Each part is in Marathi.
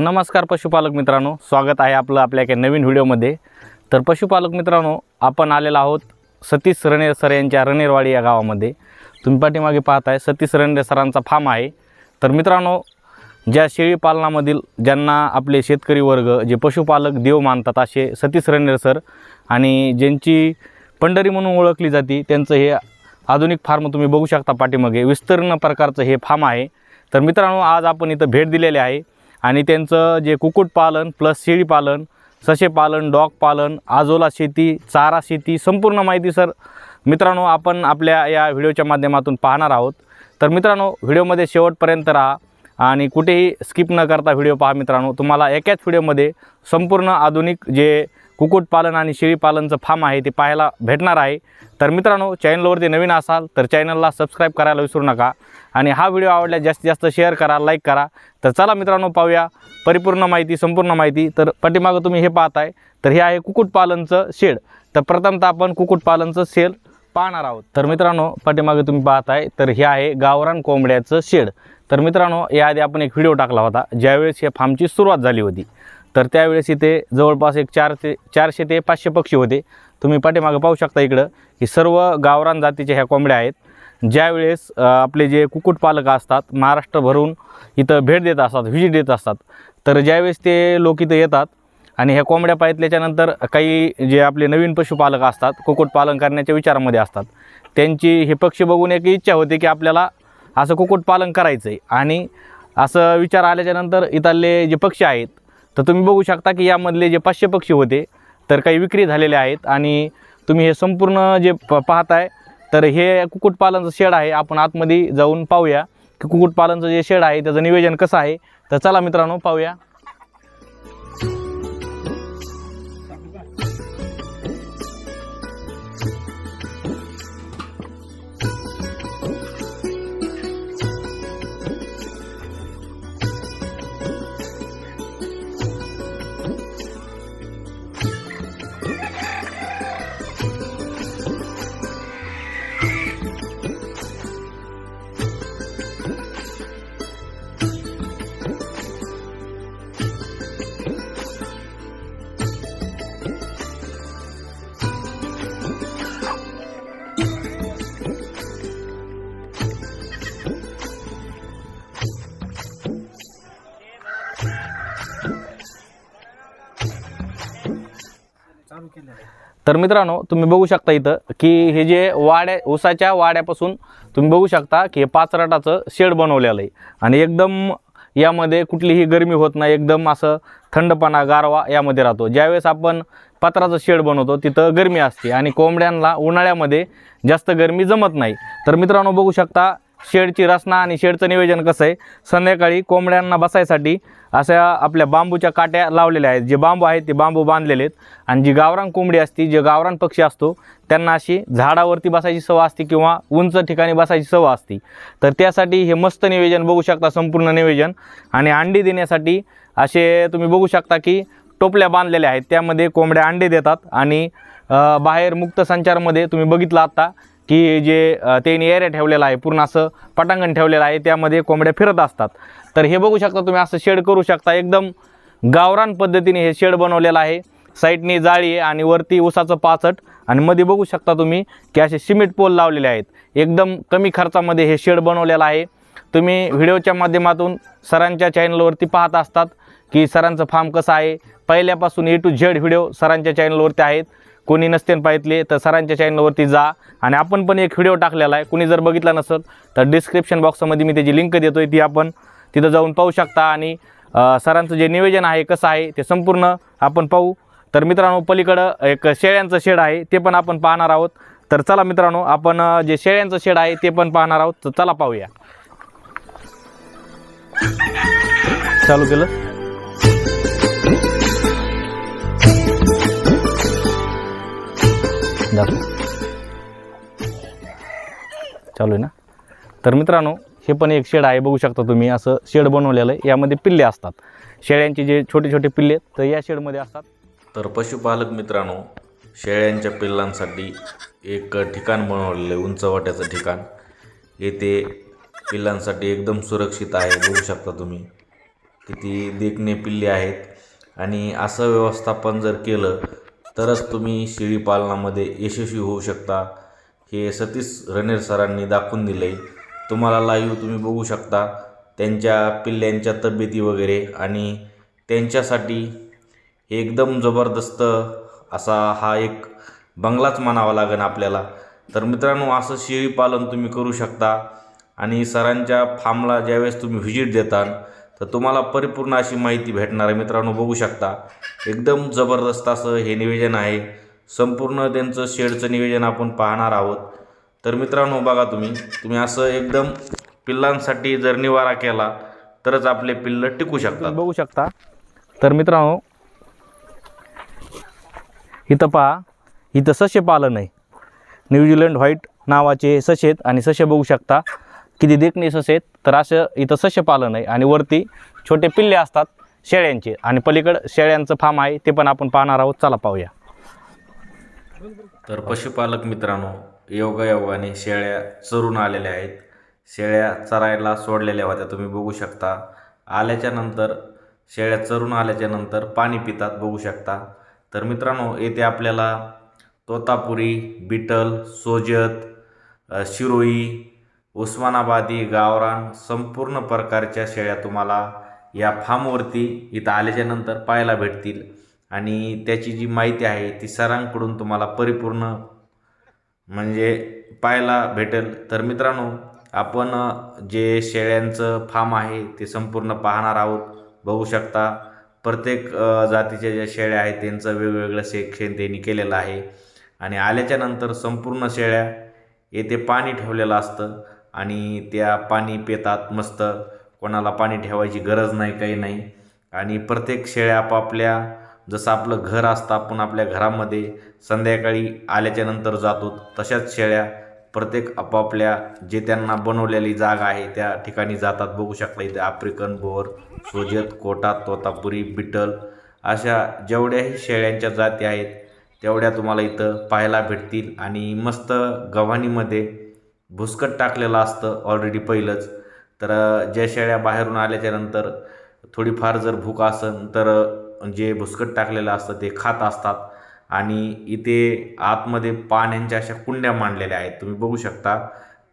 तर नमस्कार पशुपालक मित्रांनो स्वागत आहे आपलं आपल्या एका नवीन व्हिडिओमध्ये. तर पशुपालक मित्रांनो आपण आलेलो आहोत सतीश रणेर सर यांच्या रणेरवाडी या गावामध्ये. तुम्ही पाठीमागे पाहताय सतीश रणेर सरांचा फार्म आहे. तर मित्रांनो ज्या शेळीपालनामधील ज्यांना आपले शेतकरी वर्ग जे पशुपालक देव मानतात असे सतीश रणेर सर आणि ज्यांची पंढरी म्हणून ओळखली जाते त्यांचं हे आधुनिक फार्म तुम्ही बघू शकता पाठीमागे. विस्तीर्ण प्रकारचं हे फार्म आहे. तर मित्रांनो आज आपण इथं भेट दिलेली आहे. आणि त्यांचं जे कुक्कुटपालन प्लस शेळीपालन ससेपालन डॉग पालन आजोला शेती चारा शेती संपूर्ण माहिती सर मित्रांनो आपण आपल्या या व्हिडिओच्या माध्यमातून पाहणार आहोत. तर मित्रांनो व्हिडिओमध्ये शेवटपर्यंत राहा आणि कुठेही स्किप न करता व्हिडिओ पहा मित्रांनो. तुम्हाला एकाच व्हिडिओमध्ये संपूर्ण आधुनिक जे कुक्कुटपालन आणि शेळीपालनचं फार्म आहे ते पाहायला भेटणार आहे. तर मित्रांनो चॅनलवरती नवीन असाल तर चॅनलला सबस्क्राईब करायला विसरू नका. आणि हा व्हिडिओ आवडल्यास जास्तीत जास्त शेअर करा लाईक करा. तर चला मित्रांनो पाहूया. परिपूर्ण माहिती संपूर्ण माहिती. तर पाठीमागं तुम्ही हे पाहताय. तर हे आहे कुक्कुटपालनचं शेड. तर प्रथमतः आपण कुक्कुटपालनचं शेड पाहणार आहोत. तर मित्रांनो पाठीमागे तुम्ही पाहताय. तर हे आहे गावरान कोंबड्याचं शेड. तर मित्रांनो याआधी आपण एक व्हिडिओ टाकला होता ज्यावेळेस या फार्मची सुरुवात झाली होती. तर त्यावेळेस इथे जवळपास एक चार ते चारशे ते पाचशे पक्षी होते. तुम्ही पाठीमागं पाहू शकता इकडं की सर्व गावरान जातीच्या ह्या कोंबड्या आहेत. ज्यावेळेस आपले जे कुक्कुटपालक असतात महाराष्ट्रभरून इथं भेट देत असतात व्हिजिट देत असतात तर ज्यावेळेस ते लोक इथं येतात आणि ह्या कोंबड्या पाहितल्याच्यानंतर काही जे आपले नवीन पशुपालक असतात कुक्कुटपालन करण्याच्या विचारामध्ये असतात त्यांची हे पक्षी बघून एक इच्छा होते की आपल्याला असं कुक्कुटपालन करायचं आहे आणि असं विचार आल्याच्यानंतर इथले जे पक्षी आहेत तर तुम्ही बघू शकता की यामधले जे पाचशे पक्षी होते तर काही विक्री झालेले आहेत आणि तुम्ही हे संपूर्ण जे प पाहताय तर हे कुक्कुटपालनचं शेड आहे. आपण आतमध्ये जाऊन पाहूया की कुक्कुटपालनचं जे शेड आहे त्याचं नियोजन कसं आहे. तर चला मित्रांनो पाहूया. तर मित्रांनो तुम्ही बघू शकता इथं की हे जे वाड्या ऊसाच्या वाड्यापासून तुम्ही बघू शकता की हे पाचराटाचं शेड बनवलेलं आहे. आणि एकदम यामध्ये कुठलीही गरमी होत नाही एकदम असं थंडपणा गारवा यामध्ये राहतो. ज्यावेळेस आपण पत्राचं शेड बनवतो तिथं गरमी असते आणि कोंबड्यांना उन्हाळ्यामध्ये जास्त गरमी जमत नाही. तर मित्रांनो बघू शकता शेडची रचना आणि शेडचं नियोजन कसं आहे? संध्याकाळी कोंबड्यांना बसायसाठी अशा आपल्या बांबूच्या काट्या लावलेल्या आहेत. जे बांबू आहेत ते बांबू बांधलेले आहेत. आणि जी गावरान कोंबडी असती जे गावरान पक्षी असतो त्यांना अशी झाडावरती बसायची सवय असते किंवा उंच ठिकाणी बसायची सवय असते. तर त्यासाठी हे मस्त नियोजन बघू शकता संपूर्ण नियोजन. आणि अंडी देण्यासाठी असे तुम्ही बघू शकता की टोपल्या बांधलेल्या आहेत. त्यामध्ये कोंबड्या अंडे देतात. आणि बाहेर मुक्त संचारमध्ये तुम्ही बघितलं आत्ता की जे त्यांनी एरिया ठेवलेला आहे पूर्ण असं पटांगण ठेवलेलं आहे त्यामध्ये कोंबड्या फिरत असतात. तर हे बघू शकता तुम्ही असं शेड करू शकता. एकदम गावरान पद्धतीने हे शेड बनवलेलं आहे. साईडनी जाळी आहे आणि वरती ऊसाचं पाचट. आणि मध्ये बघू शकता तुम्ही की असे सिमेंट पोल लावलेले आहेत. एकदम कमी खर्चामध्ये हे शेड बनवलेलं आहे. तुम्ही व्हिडिओच्या माध्यमातून सरांच्या चॅनलवरती पाहत असतात की सरांचं फार्म कसं आहे. पहिल्यापासून ए टू झेड व्हिडिओ सरांच्या चॅनलवरती आहेत. कोणी नसते पाहितले तर सरांच्या चॅनलवरती जा. आणि आपण पण एक व्हिडिओ टाकलेला आहे. कुणी जर बघितला नसेल तर डिस्क्रिप्शन बॉक्समध्ये मी त्याची लिंक देतो आहे ती आपण तिथं जाऊन पाहू शकता. आणि सरांचं जे नियोजन आहे कसं आहे ते संपूर्ण आपण पाहू. तर मित्रांनो पलीकडं एक शेळ्यांचं शेड आहे ते पण आपण पाहणार आहोत. तर चला मित्रांनो आपण जे शेळ्यांचं शेड आहे ते पण पाहणार आहोत. तर चला पाहूया. चालू केलं? चालू आहे ना? तर मित्रांनो हे पण एक शेड आहे बघू शकता तुम्ही असं शेड बनवलेलं आहे. यामध्ये पिल्ले असतात. शेळ्यांचे जे छोटे छोटे पिल्ले तर या शेडमध्ये असतात. तर पशुपालक मित्रांनो शेळ्यांच्या पिल्लांसाठी एक ठिकाण बनवलेलं आहे उंचवाट्याचं ठिकाण. येथे पिल्लांसाठी एकदम सुरक्षित आहे बघू शकता तुम्ही. किती देखणे पिल्ले आहेत. आणि असं व्यवस्थापन जर केलं तरच तुम्ही शेळी पालनामध्ये यशस्वी होऊ शकता. हे सतीश रणेर सरांनी दाखवून दिलं आहे तुम्हाला लाईव्ह तुम्ही बघू शकता. त्यांच्या पिल्ल्यांच्या तब्येती वगैरे आणि त्यांच्यासाठी एकदम जबरदस्त असा हा एक बंगलाच म्हणावा लागेल आपल्याला. तर मित्रांनो असं शेळीपालन तुम्ही करू शकता. आणि सरांच्या फार्मला ज्यावेळेस तुम्ही व्हिजिट देता तर तुम्हाला परिपूर्ण अशी माहिती भेटणार आहे. मित्रांनो बघू शकता. एकदम जबरदस्त असं हे निवेदन आहे. संपूर्ण त्यांचं शेडचं निवेदन आपण पाहणार आहोत. तर मित्रांनो बघा तुम्ही. तुम्ही असं एकदम पिल्लांसाठी जर निवारा केला तरच आपले पिल्ल टिकू शकतात. बघू शकता. तर मित्रांनो इथं पहा. इथं सशे पालन आहे. न्यूझीलंड व्हाईट नावाचे सशेत आहेत आणि सशे बघू शकता. किती देखणे ससे आहेत तर असं इथं सस्यपालन पालन आहे. आणि वरती छोटे पिल्ले असतात शेळ्यांचे. आणि पलीकडं शेळ्यांचं फार्म आहे ते पण आपण पाहणार आहोत. चला पाहूया. तर पशुपालक मित्रांनो योगायोगाने शेळ्या चरून आलेल्या आहेत. शेळ्या चरायला सोडलेल्या होत्या तुम्ही बघू शकता. आल्याच्यानंतर शेळ्या चरून आल्याच्यानंतर पाणी पितात बघू शकता. तर मित्रांनो येथे आपल्याला तोतापुरी बिटल सोजत शिरोई उस्मानाबादी गावरान संपूर्ण प्रकारच्या शेळ्या तुम्हाला या फार्मवरती इथं आल्याच्यानंतर पाहायला भेटतील. आणि त्याची जी माहिती आहे ती सरांकडून तुम्हाला परिपूर्ण म्हणजे पाहायला भेटेल. तर मित्रांनो आपण जे शेळ्यांचं फार्म आहे ते संपूर्ण पाहणार आहोत. बघू शकता प्रत्येक जातीच्या ज्या शेळ्या आहेत त्यांचं वेगवेगळं सेक्शन त्यांनी केलेलं आहे. आणि आल्याच्यानंतर संपूर्ण शेळ्या येथे पाणी ठेवलेलं असतं. आणि त्या पाणी पितात मस्त. कोणाला पाणी ठेवायची गरज नाही काही नाही. आणि प्रत्येक शेळ्या आपापल्या जसं आपलं घर असतं आपण आपल्या घरामध्ये संध्याकाळी आल्याच्यानंतर जातो तशाच शेळ्या प्रत्येक आपापल्या जे त्यांना बनवलेली जागा आहे त्या ठिकाणी जातात. बघू शकता इथे आफ्रिकन बोर सोजत कोटा तोतापुरी बिटल अशा जेवढ्याही शेळ्यांच्या जाती आहेत तेवढ्या तुम्हाला इथं पाहायला भेटतील. आणि मस्त गव्हाणीमध्ये भुसकट टाकलेलं असतं ऑलरेडी पहिलंच. तर ज्या शेळ्या बाहेरून आल्याच्यानंतर थोडीफार जर भूक असेल तर जे भुसकट टाकलेलं असतं ते खात असतात. आणि इथे आतमध्ये पाण्यांच्या अशा कुंड्या मांडलेल्या आहेत. तुम्ही बघू शकता.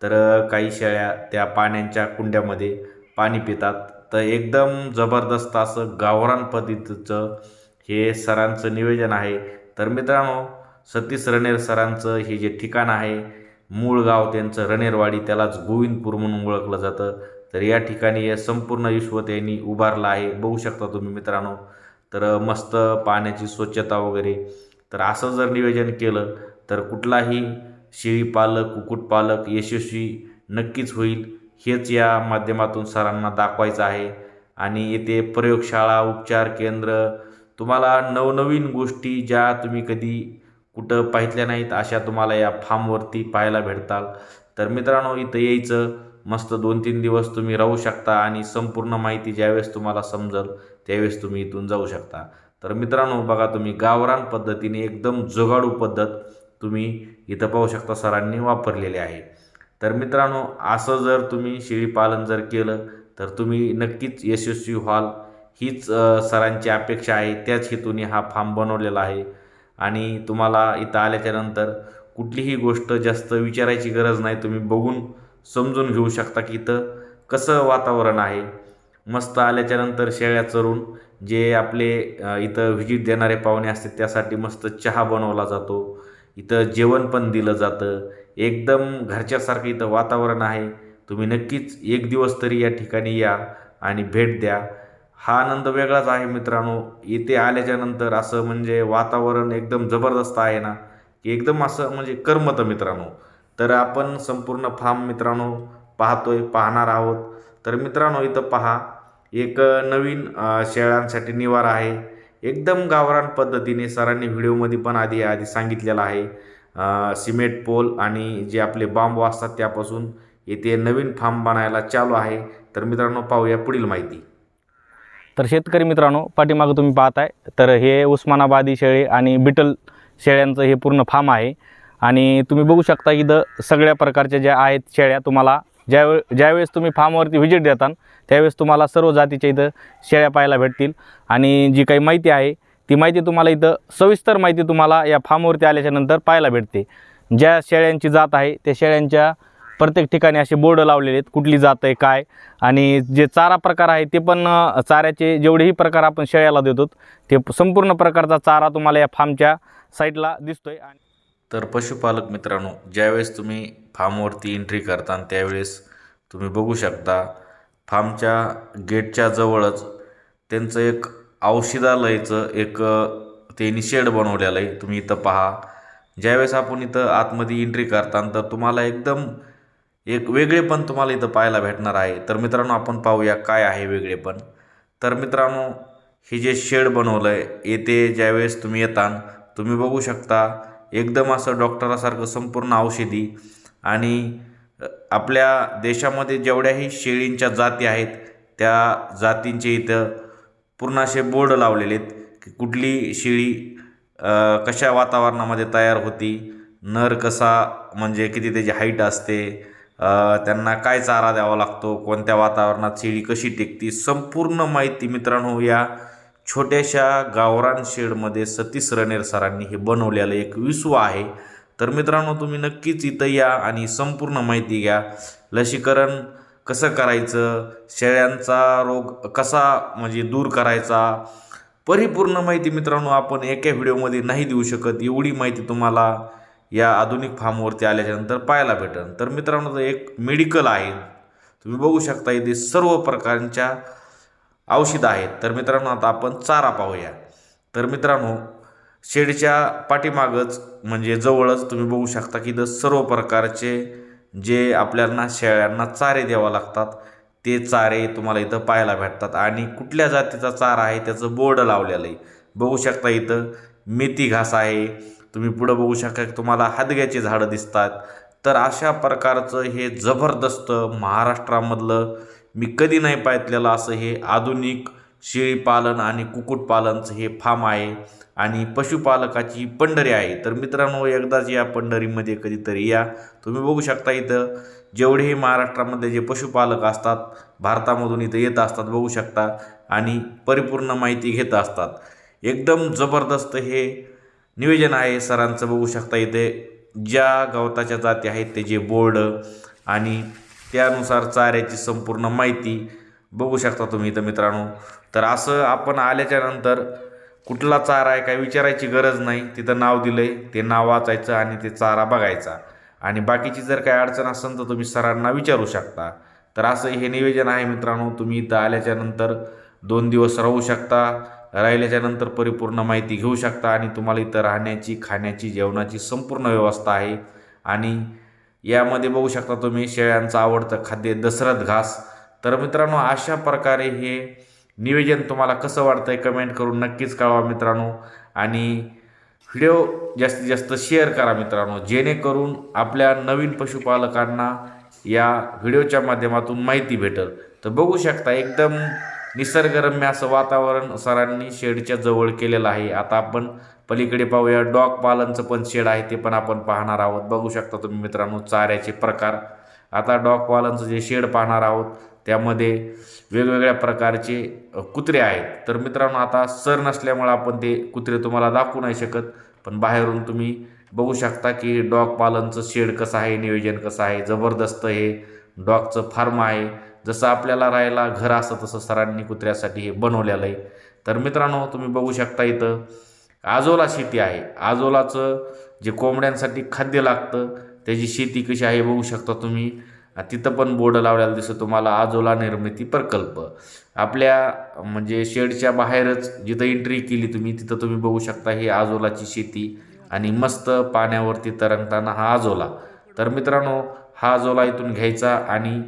तर काही शेळ्या त्या पाण्यांच्या कुंड्यामध्ये पाणी पितात. तर एकदम जबरदस्त असं गावरान पद्धतीचं हे सरांचं नियोजन आहे. तर मित्रांनो सतीश रणेर सरांचं हे जे ठिकाण आहे मूळ गाव त्यांचं रणेरवाडी त्यालाच गोविंदपूर म्हणून ओळखलं जातं. तर या ठिकाणी हे संपूर्ण विश्व त्यांनी उभारलं आहे. बघू शकता तुम्ही मित्रांनो. तर मस्त पाण्याची स्वच्छता वगैरे. तर असं जर नियोजन केलं तर कुठलाही शेळीपालक कुक्कुटपालक यशस्वी नक्कीच होईल. हेच या माध्यमातून सरांना दाखवायचं आहे. आणि येथे प्रयोगशाळा उपचार केंद्र तुम्हाला नवनवीन गोष्टी ज्या तुम्ही कधी कुठं पाहितल्या नाहीत अशा तुम्हाला या फार्मवरती पाहायला भेटताल. तर मित्रांनो इथं यायचं. मस्त दोन तीन दिवस तुम्ही राहू शकता आणि संपूर्ण माहिती ज्यावेळेस तुम्हाला समजल त्यावेळेस तुम्ही इथून जाऊ शकता. तर मित्रांनो बघा तुम्ही गावरान पद्धतीने एकदम जुगाडू पद्धत तुम्ही इथं पाहू शकता सरांनी वापरलेली आहे. तर मित्रांनो असं जर तुम्ही शेळीपालन जर केलं तर तुम्ही नक्कीच यशस्वी व्हाल. हीच सरांची अपेक्षा आहे. त्याच हेतूने हा फार्म बनवलेला आहे. आणि तुम्हाला इथं आल्याच्यानंतर कुठलीही गोष्ट जास्त विचारायची गरज नाही. तुम्ही बघून समजून घेऊ शकता की इथं कसं वातावरण आहे. मस्त आल्याच्यानंतर शेळ्या चरून जे आपले इथं व्हिजिट देणारे पाहुणे असतात त्यासाठी मस्त चहा बनवला जातो. इथं जेवण पण दिलं जातं. एकदम घरच्यासारखं इथं वातावरण आहे. तुम्ही नक्कीच एक दिवस तरी या ठिकाणी या आणि भेट द्या. हा आनंद वेगळाच आहे मित्रांनो. इथे आल्याच्यानंतर असं म्हणजे वातावरण एकदम जबरदस्त आहे ना की एकदम असं म्हणजे करमतं मित्रांनो. तर आपण संपूर्ण फार्म मित्रांनो पाहतोय पाहणार आहोत. तर मित्रांनो इथं पहा एक नवीन शेळ्यांसाठी निवारा आहे. एकदम गावरान पद्धतीने सरांनी व्हिडिओमध्ये पण आधी आधी सांगितलेलं आहे. सिमेंट पोल आणि जे आपले बांबू असतात त्यापासून येथे नवीन फार्म बनायला चालू आहे. तर मित्रांनो पाहूया पुढील माहिती. तर शेतकरी मित्रांनो पाठीमागं तुम्ही पाहताय. तर हे उस्मानाबादी शेळी आणि बिटल शेळ्यांचं हे पूर्ण फार्म आहे. आणि तुम्ही बघू शकता इथं सगळ्या प्रकारच्या ज्या आहेत शेळ्या तुम्हाला. ज्यावे ज्यावेळेस तुम्ही फार्मवरती व्हिजिट देता त्यावेळेस तुम्हाला सर्व जातीच्या इथं शेळ्या पाहायला भेटतील. आणि जी काही माहिती आहे ती माहिती तुम्हाला इथं सविस्तर माहिती तुम्हाला या फार्मवरती आल्याच्यानंतर पाहायला भेटते. ज्या शेळ्यांची जात आहे त्या शेळ्यांच्या प्रत्येक ठिकाणी असे बोर्ड लावलेले आहेत कुठली जात आहे काय? आणि जे चारा प्रकार आहे ते पण चाऱ्याचे जेवढेही प्रकार आपण शेळ्याला देतो ते संपूर्ण प्रकारचा चारा तुम्हाला या फार्मच्या साईडला दिसतोय. आणि तर पशुपालक मित्रांनो ज्यावेळेस तुम्ही फार्मवरती एंट्री करता त्यावेळेस तुम्ही बघू शकता फार्मच्या गेटच्या जवळच त्यांचं एक औषधालयचं एक त्यांनी शेड बनवलेलं आहे. तुम्ही इथं पहा. ज्यावेळेस आपण इथं आतमध्ये एंट्री करता तर तुम्हाला एकदम एक वेगळेपण तुम्हाला इथं पाहायला भेटणार आहे. तर मित्रांनो आपण पाहूया काय आहे वेगळेपण तर मित्रांनो हे जे शेड बनवलं आहे येथे ज्यावेळेस तुम्ही येतान तुम्ही बघू शकता एकदम असं डॉक्टरासारखं संपूर्ण औषधी आणि आपल्या देशामध्ये जेवढ्याही शेळींच्या जाती आहेत त्या जातींचे इथं पूर्ण असे बोर्ड लावलेले आहेत की कुठली शेळी कशा वातावरणामध्ये तयार होती नर कसा म्हणजे किती त्याची हाईट असते त्यांना काय चारा द्यावा लागतो कोणत्या वातावरणात शेळी कशी टेकती संपूर्ण माहिती मित्रांनो या छोट्याशा गावरान शेडमध्ये सतीश रणेर सरांनी हे बनवलेलं एक विश्व आहे. तर मित्रांनो तुम्ही नक्कीच इथं या आणि संपूर्ण माहिती घ्या. लसीकरण कसं करायचं शेळ्यांचा रोग कसा म्हणजे दूर करायचा परिपूर्ण माहिती मित्रांनो आपण एका व्हिडिओमध्ये नाही देऊ शकत. एवढी माहिती तुम्हाला या आधुनिक फार्मवरती आल्याच्यानंतर पाहायला भेटेल तर मित्रांनो एक मेडिकल आहे. तुम्ही बघू शकता इथे सर्व प्रकारच्या औषधं आहेत. तर मित्रांनो आता आपण चारा पाहूया. तर मित्रांनो शेडच्या पाठीमागच म्हणजे जवळच तुम्ही बघू शकता की इथं सर्व प्रकारचे जे आपल्याला शेळ्यांना चारे द्यावं लागतात ते चारे तुम्हाला इथं पाहायला भेटतात. आणि कुठल्या जातीचा चारा आहे त्याचं बोर्ड लावलेलं आहे. बघू शकता इथं मेथी घास आहे तुम्ही पुढं बघू शकता की तुम्हाला हादग्याची झाडं दिसतात. तर अशा प्रकारचं हे जबरदस्त महाराष्ट्रामधलं मी कधी नाही पाहितलेलं असं हे आधुनिक शेळीपालन आणि कुक्कुटपालनचं हे फार्म आहे आणि पशुपालकाची पंढरी आहे. तर मित्रांनो एकदाच या पंढरीमध्ये कधीतरी या. तुम्ही बघू शकता इथं जेवढेही महाराष्ट्रामध्ये जे पशुपालक असतात भारतामधून इथं येत असतात बघू शकता आणि परिपूर्ण माहिती घेत असतात. एकदम जबरदस्त हे नियोजन आहे सरांचं बघू शकता इथे. ज्या गवताच्या जाती आहेत त्याचे बोर्ड आणि त्यानुसार चाऱ्याची संपूर्ण माहिती बघू शकता तुम्ही इथं मित्रांनो. तर असं आपण आल्याच्यानंतर कुठला चारा आहे काय विचारायची गरज नाही. तिथं नाव दिलं आहे ते नाव वाचायचं आणि ते चारा बघायचा. आणि बाकीची जर काय अडचण असेल तर तुम्ही सरांना विचारू शकता. तर असं हे नियोजन आहे मित्रांनो तुम्ही इथं आल्याच्यानंतर दोन दिवस राहू शकता. राहिल्याच्यानंतर परिपूर्ण माहिती घेऊ शकता आणि तुम्हाला इथं राहण्याची खाण्याची जेवणाची संपूर्ण व्यवस्था आहे. आणि यामध्ये बघू शकता तुम्ही शेळ्यांचं आवडतं खाद्य दसरथ घास. तर मित्रांनो अशा प्रकारे हे नियोजन तुम्हाला कसं वाटतं आहे कमेंट करून नक्कीच कळवा मित्रांनो. आणि व्हिडिओ जास्तीत जास्त शेअर करा मित्रांनो जेणेकरून आपल्या नवीन पशुपालकांना या व्हिडिओच्या माध्यमातून माहिती भेटेल. तर बघू शकता एकदम निसर्गरम्य असं वातावरण सरांनी शेडच्या जवळ केलेलं आहे. आता आपण पलीकडे पाहूया. डॉग पालनचं पण शेड आहे ते पण आपण पाहणार आहोत. बघू शकता तुम्ही मित्रांनो चाऱ्याचे प्रकार. आता डॉग पालनचं जे शेड पाहणार आहोत त्यामध्ये वेगवेगळ्या प्रकारचे कुत्रे आहेत. तर मित्रांनो आता सर नसल्यामुळे आपण ते कुत्रे तुम्हाला दाखवू नाही शकत. पण बाहेरून तुम्ही बघू शकता की डॉग पालनचं शेड कसं आहे नियोजन कसं आहे जबरदस्त हे डॉगचं फार्म आहे. जसं आपल्याला राहायला घर असं तसं सरांनी कुत्र्यासाठी हे बनवलेलं आहे. तर मित्रांनो तुम्ही बघू शकता इथं आजोला शेती आहे. आजोलाचं जे कोंबड्यांसाठी खाद्य लागतं त्याची शेती कशी आहे बघू शकता तुम्ही. तिथं पण बोर्ड लावलेला दिसतो तुम्हाला आजोला निर्मिती प्रकल्प. आपल्या म्हणजे शेडच्या बाहेरच जिथं एंट्री केली तुम्ही तिथं तुम्ही बघू शकता ही आजोलाची शेती. आणि मस्त पाण्यावरती तरंगताना हा आजोला. तर मित्रांनो हा आजोला इथून घ्यायचा आणि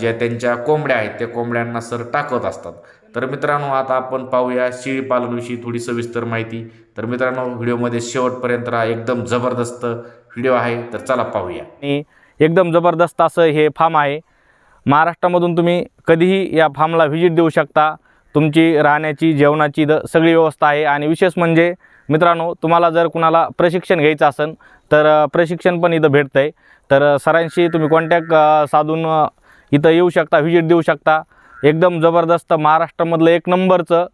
ज्या त्यांच्या कोंबड्या आहेत त्या कोंबड्यांना सर टाकत असतात. तर मित्रांनो आता आपण पाहूया शेळीपालनविषयी थोडी सविस्तर माहिती. तर मित्रांनो व्हिडिओमध्ये शेवटपर्यंत राहा. एकदम जबरदस्त व्हिडिओ आहे. तर चला पाहूया. आणि एकदम जबरदस्त असं हे फार्म आहे. महाराष्ट्रामधून तुम्ही कधीही या फार्मला व्हिजिट देऊ शकता. तुमची राहण्याची जेवणाची द सगळी व्यवस्था आहे. आणि विशेष म्हणजे मित्रांनो तुम्हाला जर कुणाला प्रशिक्षण घ्यायचं असेल तर प्रशिक्षण पण इथं भेटतं आहे तर सरांशी तुम्ही कॉन्टॅक्ट साधून इथं येऊ शकता व्हिजिट देऊ शकता. एकदम जबरदस्त महाराष्ट्रामधलं एक नंबरचं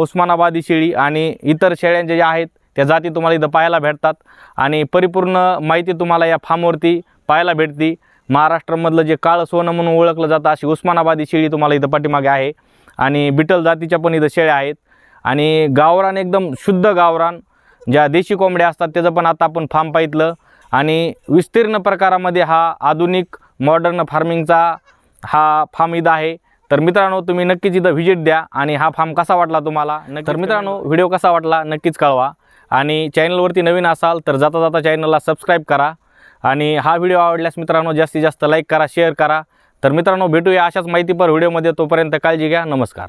उस्मानाबादी शेळी आणि इतर शेळ्यांच्या ज्या आहेत त्या जाती तुम्हाला इथं पाहायला भेटतात. आणि परिपूर्ण माहिती तुम्हाला या फार्मवरती पाहायला भेटते. महाराष्ट्रामधलं जे काळं सोनं म्हणून ओळखलं जातं अशी उस्मानाबादी शेळी तुम्हाला इथं पाठीमागे आहे. आणि बिटल जातीच्या पण इथं शेळ्या आहेत. आणि गावरान एकदम शुद्ध गावरान ज्या देशी कोंबड्या असतात त्याचं पण आता आपण फार्म पाहितलं. आणि विस्तीर्ण प्रकारामध्ये हा आधुनिक मॉडर्न फार्मिंगचा हा फार्म इथं आहे. तर मित्रांनो तुम्ही नक्कीच इथं व्हिजिट द्या आणि हा फार्म कसा वाटला तुम्हाला? तर मित्रांनो व्हिडिओ कसा वाटला नक्कीच कळवा. आणि चॅनलवरती नवीन असाल तर जाता जाता चॅनलला सबस्क्राईब करा. आणि हा व्हिडिओ आवडल्यास मित्रांनो जास्तीत जास्त लाईक करा शेअर करा. तर मित्रांनो भेटूया अशाच माहितीपर व्हिडिओमध्ये तोपर्यंत काळजी घ्या. नमस्कार.